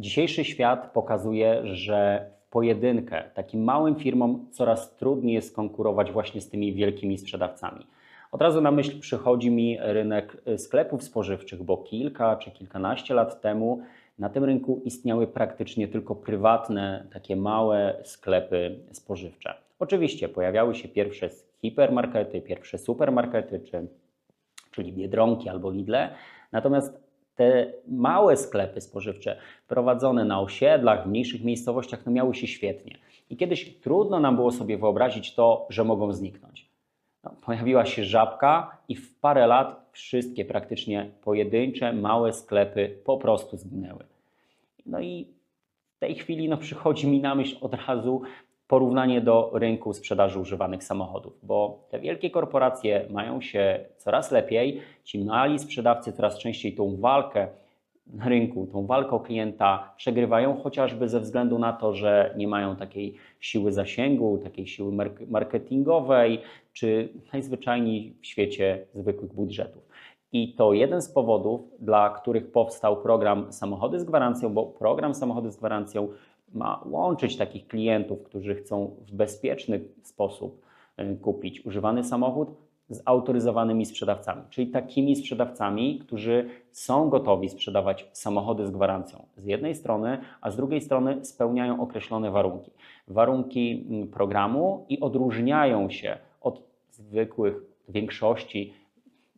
Dzisiejszy świat pokazuje, że w pojedynkę takim małym firmom coraz trudniej jest konkurować właśnie z tymi wielkimi sprzedawcami. Od razu na myśl przychodzi mi rynek y, sklepów spożywczych, bo kilka czy kilkanaście lat temu na tym rynku istniały praktycznie tylko prywatne, takie małe sklepy spożywcze. Oczywiście pojawiały się pierwsze hipermarkety, pierwsze supermarkety, czy, czyli Biedronki albo Lidle, natomiast te małe sklepy spożywcze prowadzone na osiedlach, w mniejszych miejscowościach, no miały się świetnie. I kiedyś trudno nam było sobie wyobrazić to, że mogą zniknąć. No, pojawiła się żabka i w parę lat wszystkie praktycznie pojedyncze, małe sklepy po prostu zginęły. No i w tej chwili no, przychodzi mi na myśl od razu porównanie do rynku sprzedaży używanych samochodów, bo te wielkie korporacje mają się coraz lepiej, ci mali sprzedawcy coraz częściej tą walkę na rynku, tą walkę o klienta przegrywają, chociażby ze względu na to, że nie mają takiej siły zasięgu, takiej siły mark- marketingowej, czy najzwyczajniej w świecie zwykłych budżetów. I to jeden z powodów, dla których powstał program Samochody z Gwarancją, bo program Samochody z Gwarancją ma łączyć takich klientów, którzy chcą w bezpieczny sposób y, kupić używany samochód z autoryzowanymi sprzedawcami, czyli takimi sprzedawcami, którzy są gotowi sprzedawać samochody z gwarancją z jednej strony, a z drugiej strony spełniają określone warunki. Warunki mm, programu i odróżniają się od zwykłych większości,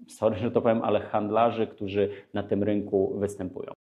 sorry, że to powiem, ale handlarzy, którzy na tym rynku występują.